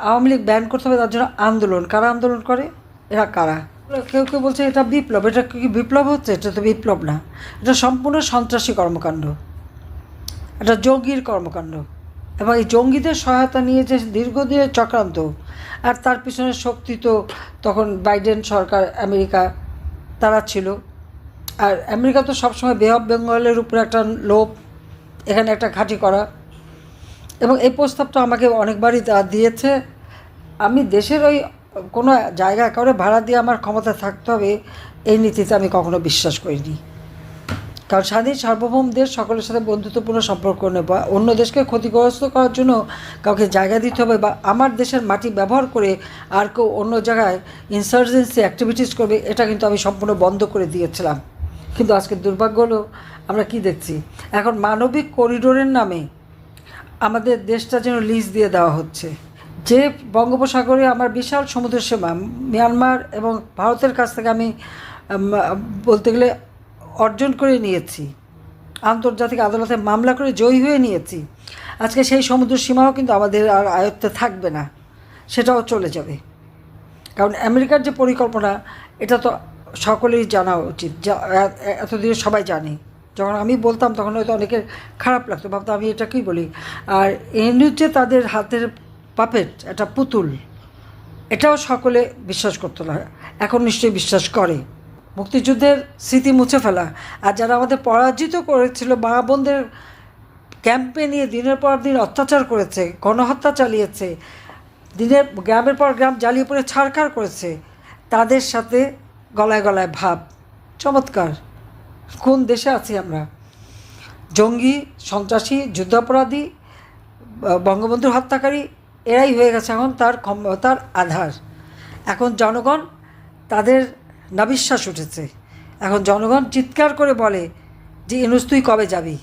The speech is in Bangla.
আওয়ামী লীগ ব্যান করতে হবে তার জন্য আন্দোলন। কারা আন্দোলন করে? এরা কারা? কেউ কেউ বলছে এটা বিপ্লব। এটা কি বিপ্লব হচ্ছে? এটা তো বিপ্লব না। এটা সম্পূর্ণ সন্ত্রাসী কর্মকাণ্ড। এটা জঙ্গির কর্মকাণ্ড। এবং এই জঙ্গিদের সহায়তা নিয়ে যে দীর্ঘদিনের চক্রান্ত, আর তার পিছনে শক্তি তো তখন বাইডেন সরকার আমেরিকা, তারা ছিল। আর আমেরিকা তো সবসময় বে অফ বেঙ্গলের উপরে একটা লোভ, এখানে একটা ঘাঁটি করা। এবং এই প্রস্তাবটা আমাকে অনেকবারই দিয়েছে। আমি দেশের ওই কোনো জায়গা করে ভাড়া দিয়ে আমার ক্ষমতা থাকতে হবে, এই নীতিতে আমি কখনো বিশ্বাস করিনি। কারণ স্বাধীন সার্বভৌম দেশ সকলের সাথে বন্ধুত্বপূর্ণ সম্পর্ক নেব অন্য দেশকে ক্ষতিগ্রস্ত করার জন্য কাউকে জায়গা দিতে হবে, বা আমার দেশের মাটি ব্যবহার করে আর কেউ অন্য জায়গায় ইনসার্জেন্সি অ্যাক্টিভিটিস করবে, এটা কিন্তু আমি সম্পূর্ণ বন্ধ করে দিয়েছিলাম। কিন্তু আজকে দুর্ভাগ্য হলো, আমরা কি দেখছি? এখন মানবিক করিডোরের নামে আমাদের দেশটা যেন লিজ দিয়ে দেওয়া হচ্ছে। যে বঙ্গোপসাগরে আমার বিশাল সমুদ্র সীমা, মিয়ানমার এবং ভারতের কাছ থেকে আমি বলতে গেলে অর্জন করে নিয়েছি। আন্তর্জাতিক আদালতে মামলা করে জয়ী হয়ে নিয়েছি। আজকে সেই সমুদ্র সীমাও কিন্তু আমাদের আর আয়ত্তে থাকবে না, সেটাও চলে যাবে। কারণ আমেরিকার যে পরিকল্পনা, এটা তো সকলেই জানা উচিত, যা, এ- এ- সবাই জানে। যখন আমি বলতাম তখন হয়তো অনেকের খারাপ লাগতো ভাবতো আমি এটা কি বলি। আর যে তাদের হাতের পাপেট একটা পুতুল। এটাও সকলে বিশ্বাস করতো না, এখন নিশ্চয়ই বিশ্বাস করে। মুক্তিযুদ্ধের স্মৃতি মুছে ফেলা। আর যারা আমাদের পরাজিত করেছিল, মা বোনদের ক্যাম্পে নিয়ে দিনের পর দিন অত্যাচার করেছে, গণহত্যা চালিয়েছে, দিনের গ্রামের পর গ্রাম জ্বালিয়ে পড়ে ছাড়খাড় করেছে, তাদের সাথে গলায় গলায় ভাব। চমৎকার। কোন দেশে আছি আমরা? জঙ্গি, সন্ত্রাসী, যুদ্ধাপরাধী, বঙ্গবন্ধুর হত্যাকারী, এরাই হয়ে গেছে এখন তার ক্ষমতার আধার। এখন জনগণ তাদের নাবিশ্বাস উঠেছে। এখন জনগণ চিৎকার করে বলে যে ইনুস তুই কবে যাবি?